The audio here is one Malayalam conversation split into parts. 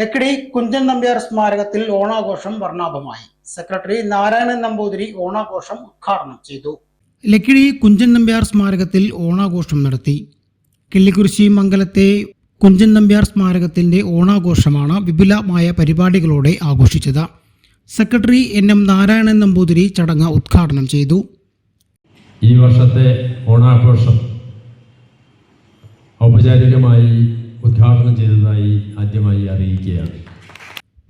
ലക്കിടി കുഞ്ചൻ നമ്പ്യാർ സ്മാരകത്തിൽ ഓണാഘോഷം വർണാഭമായി. സെക്രട്ടറി നാരായണൻ നമ്പൂതിരി ഓണാഘോഷം ഉദ്ഘാടനം ചെയ്തു. ലക്കിടി കുഞ്ചൻ നമ്പ്യാർ സ്മാരകത്തിൽ ഓണാഘോഷം നടത്തി. കിള്ളിക്കുറിശി മംഗലത്തെ കുഞ്ചൻ നമ്പ്യാർ സ്മാരകത്തിന്റെ ഓണാഘോഷമാണ് വിപുലമായ പരിപാടികളോടെ ആഘോഷിച്ചത്. Secretary N M Narayanan Namboothiri ചടങ്ങ് ഉദ്ഘാടനം ചെയ്തു. ഈ വർഷത്തെ ഓണാഘോഷം ഔപചാരികമായി ഉദ്ഘാടനം ചെയ്തതായി ആദ്യമായി അറിയിക്കുകയാണ്.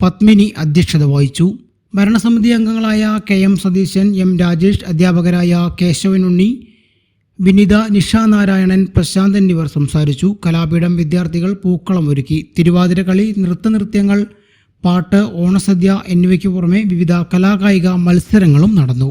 പത്മിനി അധ്യക്ഷത വഹിച്ചു. ഭരണസമിതി അംഗങ്ങളായ K M Satheesan M Rajesh അധ്യാപകരായ കേശവനുണ്ണി വിനിത നിഷ നാരായണൻ പ്രശാന്ത് എന്നിവർ സംസാരിച്ചു. കലാപീഠം വിദ്യാർത്ഥികൾ പൂക്കളം ഒരുക്കി. തിരുവാതിരക്കളി നൃത്തനൃത്യങ്ങൾ പാട്ട് ഓണസദ്യ എന്നിവയ്ക്ക് പുറമെ വിവിധ കലാകായിക മത്സരങ്ങളും നടന്നു.